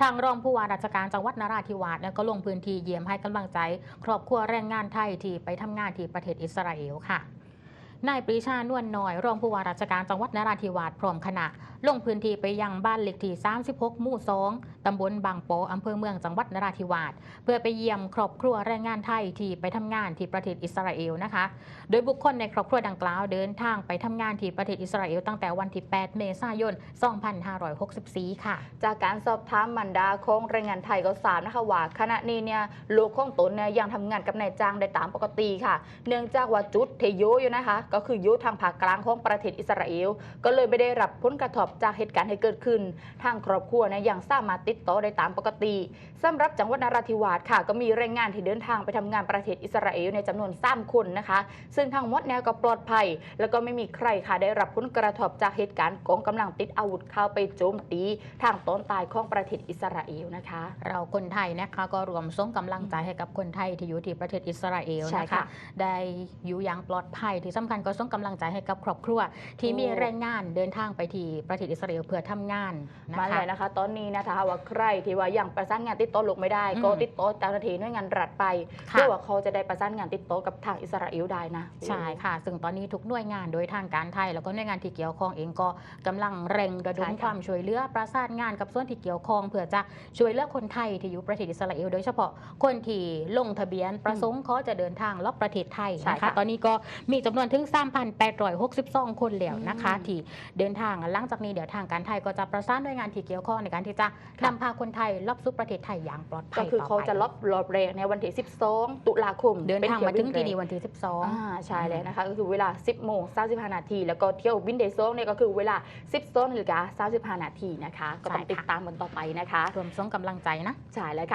ทางรองผู้ว่าราชการจังหวัดนราธิวาสก็ลงพื้นที่เยี่ยมให้กำลังใจ ครอบครัวแรงงานไทยที่ไปทำงานที่ประเทศอิสราเอลค่ะ นายปรีชานวลน้อย รองผู้ว่าราชการจังหวัดนราธิวาสพร้อมคณะ ลงพื้นที่ไปยังบ้านเล็กที่ 36 หมู่ 2 ตำบลบางโปออำเภอเมืองจังหวัดนราธิวาสเพื่อไปเยี่ยมครอบครัวแรงงานไทยที่ไปทำงานที่ประเทศอิสราเอลนะคะ โดยบุคคลในครอบครัวดังกล่าวเดินทางไปทำงานที่ประเทศอิสราเอลตั้งแต่วันที่ 8 เมษายน 2564 ค่ะ จากการสอบถามมันดาของแรงงานไทยก็ทราบนะคะว่าขณะนี้เนี่ยลูกของตนเนี่ยยังทำงานกับนายจ้างได้ตามปกติค่ะ เนื่องจากว่าจุดเทโยอยู่นะคะก็คืออยุทางภาคกลางของประเทศอิสราเอลก็เลยไม่ได้รับผลกระทบจากเหตุการณ์ที่เกิดขึ้น ทางครอบครัวเนี่ยยังสามารถติดต่อได้ตามปกติสำหรับจังหวัดนราธิวาสค่ะ ก็มีแรงงานที่เดินทางไปทำงานประเทศอิสราเอลในจำนวน3คนนะคะ ซึ่งทั้งหมดเนี่ยก็ปลอดภัย แล้วก็ไม่มีใครค่ะได้รับผลกระทบจากเหตุการณ์กองกำลังติดอาวุธเข้าไปโจมตี ทางตอนใต้ของประเทศอิสราเอลนะคะ เราคนไทยนะคะก็รวมส่งกำลังใจให้กับคนไทยที่อยู่ที่ประเทศอิสราเอลใช่นะคะค่ะได้อยู่อย่างปลอดภัยที่สำคัญก็ส่งกำลังใจให้กับครอบครัว ที่มีโอ้แรงงานเดินทางไปที่ประเทศอิสราเอลเพื่อทำงานนะมาคะเลยนะคะ ตอนนี้นะคะว่าใครที่ว่ายังประสานงานติดต่อลูกไม่ได้อืมก็ติดต่อเจ้าหน้าที่หน่วยงานรัฐไปค่ะเพื่อว่าเขาจะได้ประสานงานติดต่อกับทางอิสราเอลได้นะใช่ค่ะ ซึ่งตอนนี้ทุกหน่วยงานโดยทางการไทย แล้วก็หน่วยงานที่เกี่ยวข้องเองก็กำลังเร่งระดมใช่ค่ะความช่วยเหลือประสานงานกับส่วนที่เกี่ยวข้อง เพื่อจะช่วยเหลือคนไทยที่อยู่ประเทศอิสราเอลโดยเฉพาะคนที่ลงทะเบียนประสงค์เขาจะเดินทางลอบประเทศไทยใช่นะคะค่ะตอนนี้ก็มีจำนวนถึง3,862 คนแล้วนะคะอืมที่เดินทางหลังจากนี้เดี๋ยวทางการไทยก็จะประสานหน่วยงานที่เกี่ยวข้องในการที่จะค่ะนำพาคนไทยลอบสู่ประเทศไทยอย่างปลอดภัก็ยคือต่เขาไปจะลบรอบแรกในวันที่ 12 ตุลาคมเดินทางมาถึงที่นี่เป็วันที่ 12อ่าใช่เลยนะคะก็คือเวลา 10โมง35นาทีแล้วก็เที่ยวบินเดซองเนี่ยก็คือเวลา12นาฬิกา35นาทีนะคะก็ต้องใช่ค่ะติดตามกันต่อไปนะคะรวมส่งกำลังใจนะใช่แล้วค่ะ